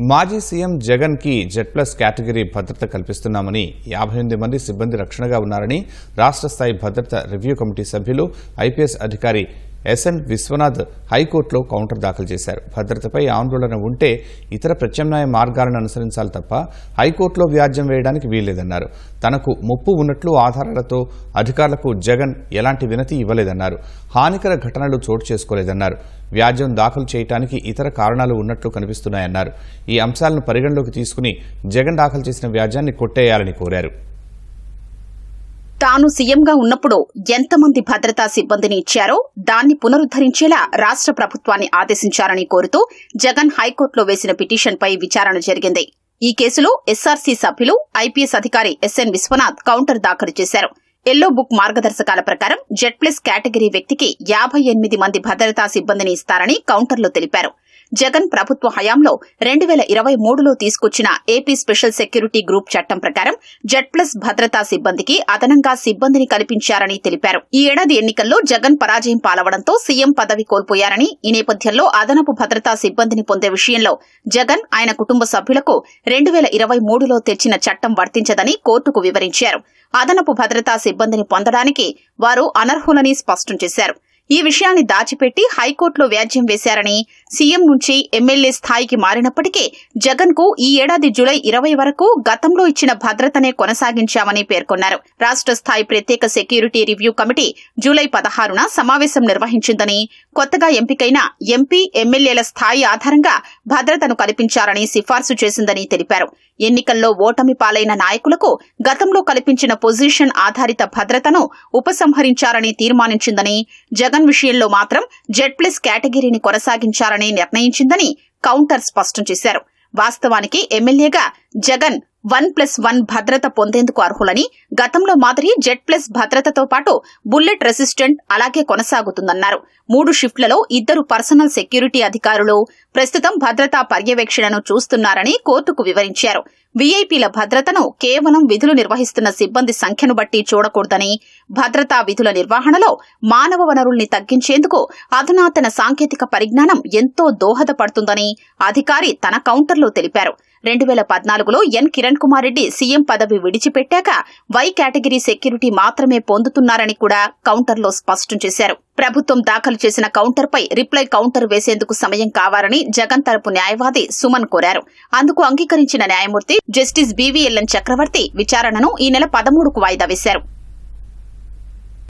మాజీ సీఎం జగన్కి Z plus category భద్రత కల్పిస్తున్నామని యాభై ఎనిమిది మంది సిబ్బంది రక్షణగా ఉన్నారని రాష్ట్ర స్థాయి భద్రత రివ్యూ కమిటీ సభ్యులు ఐపీఎస్ అధికారి ఎస్ఎన్ విశ్వనాథ్ హైకోర్టులో కౌంటర్ దాఖలు చేశారు. భద్రతపై ఆందోళన ఉంటే ఇతర ప్రత్యామ్నాయ మార్గాలను అనుసరించాలి తప్ప హైకోర్టులో వ్యాజ్యం వేయడానికి వీల్లేదన్నారు. తనకు ముప్పు ఉన్నట్లు ఆధారాలతో అధికారులకు జగన్ ఎలాంటి వినతి ఇవ్వలేదన్నారు. హానికర ఘటనలు చోటు చేసుకోలేదన్నారు. వ్యాజ్యం దాఖలు చేయడానికి ఇతర కారణాలు ఉన్నట్లు కనిపిస్తున్నాయన్నారు. ఈ అంశాలను పరిగణలోకి తీసుకుని జగన్ దాఖలు చేసిన వ్యాజ్యాన్ని కొట్టేయాలని కోరారు. తాను సీఎంగా ఉన్నప్పుడు ఎంతమంది భద్రతా సిబ్బందిని ఇచ్చారో దాన్ని పునరుద్దరించేలా రాష్ట్ర ప్రభుత్వాన్ని ఆదేశించాలని కోరుతూ జగన్ హైకోర్టులో వేసిన పిటిషన్పై విచారణ జరిగింది. ఈ కేసులో ఎస్ఆర్సీ సభ్యులు ఐపీఎస్ అధికారి ఎస్ఎన్ విశ్వనాథ్ కౌంటర్ దాఖలు చేశారు. ఎల్లో బుక్ మార్గదర్శకాల ప్రకారం జెడ్ ప్లస్ కేటగిరీ వ్యక్తికి యాభై ఎనిమిది మంది భద్రతా సిబ్బందిని ఇస్తారని కౌంటర్లో తెలిపారు. జగన్ ప్రభుత్వ హయాంలో రెండు వేల ఇరవై మూడులో తీసుకొచ్చిన ఏపీ స్పెషల్ సెక్యూరిటీ గ్రూప్ చట్టం ప్రకారం జెడ్ ప్లస్ భద్రతా సిబ్బందికి అదనంగా సిబ్బందిని కల్పించారని తెలిపారు. ఈ ఏడాది ఎన్నికల్లో జగన్ పరాజయం పాలవడంతో సీఎం పదవి కోల్పోయారని ఈ నేపథ్యంలో అదనపు భద్రతా సిబ్బందిని పొందే విషయంలో జగన్ ఆయన కుటుంబ సభ్యులకు రెండు వేల ఇరవై మూడులో తెచ్చిన చట్టం వర్తించదని కోర్టుకు వివరించారు. అదనపు భద్రతా సిబ్బందిని పొందడానికి వారు అనర్హులని స్పష్టం చేశారు. ఈ విషయాన్ని దాచిపెట్టి హైకోర్టులో వ్యాజ్యం వేశారని సీఎం నుంచి ఎమ్మెల్యే స్థాయికి మారినప్పటికీ జగన్కు ఈ ఏడాది జులై ఇరవై వరకు గతంలో ఇచ్చిన భద్రతనే కొనసాగించామని పేర్కొన్నారు. రాష్ట్ర స్థాయి ప్రత్యేక సెక్యూరిటీ రివ్యూ కమిటీ జూలై పదహారున సమావేశం నిర్వహించిందని కొత్తగా ఎంపికైన ఎంపీ ఎమ్మెల్యేల స్థాయి ఆధారంగా భద్రతను కల్పించాలని సిఫార్సు చేసిందని తెలిపారు. ఎన్నికల్లో ఓటమి పాలైన నాయకులకు గతంలో కల్పించిన పొజిషన్ ఆధారిత భద్రతను ఉపసంహరించారని తీర్మానించిందని జగన్ విషయంలో మాత్రం జెడ్ ప్లస్ కేటగిరీని కొనసాగించాలని నిర్ణయించిందని కౌంటర్ స్పష్టం చేశారు. వాస్తవానికి ఎమ్మెల్యేగా జగన్ వన్ ప్లస్ వన్ భద్రత పొందేందుకు అర్హులని గతంలో మాదిరి జెడ్ ప్లస్ భద్రతతో పాటు బుల్లెట్ రెసిస్టెంట్ అలాగే కొనసాగుతుందన్నారు. మూడు షిఫ్ట్లలో ఇద్దరు పర్సనల్ సెక్యూరిటీ అధికారులు ప్రస్తుతం భద్రతా పర్యవేక్షణను చూస్తున్నారని కోర్టుకు వివరించారు. వీఐపీల భద్రతను కేవలం విధులు నిర్వహిస్తున్న సిబ్బంది సంఖ్యను బట్టి చూడకూడదని భద్రతా విధుల నిర్వహణలో మానవ వనరుల్ని తగ్గించేందుకు అధునాతన సాంకేతిక పరిజ్ఞానం ఎంతో దోహదపడుతుందని అధికారి తన కౌంటర్లో తెలిపారు. రెండు వేల పద్నాలుగులో ఎన్. కిరణ్ కుమార్ రెడ్డి సీఎం పదవి విడిచిపెట్టాక వై కేటగిరీ సెక్యూరిటీ మాత్రమే పొందుతున్నారని కూడా కౌంటర్లో స్పష్టం చేశారు. ప్రభుత్వం దాఖలు చేసిన కౌంటర్పై రిప్లై కౌంటర్ వేసేందుకు సమయం కావాలని జగన్ తరపు న్యాయవాది సుమన్ కోరారు. అందుకు అంగీకరించిన న్యాయమూర్తి జస్టిస్ బీవీఎల్ఎన్ చక్రవర్తి విచారణను ఈ నెల పదమూడుకు వాయిదా వేశారు.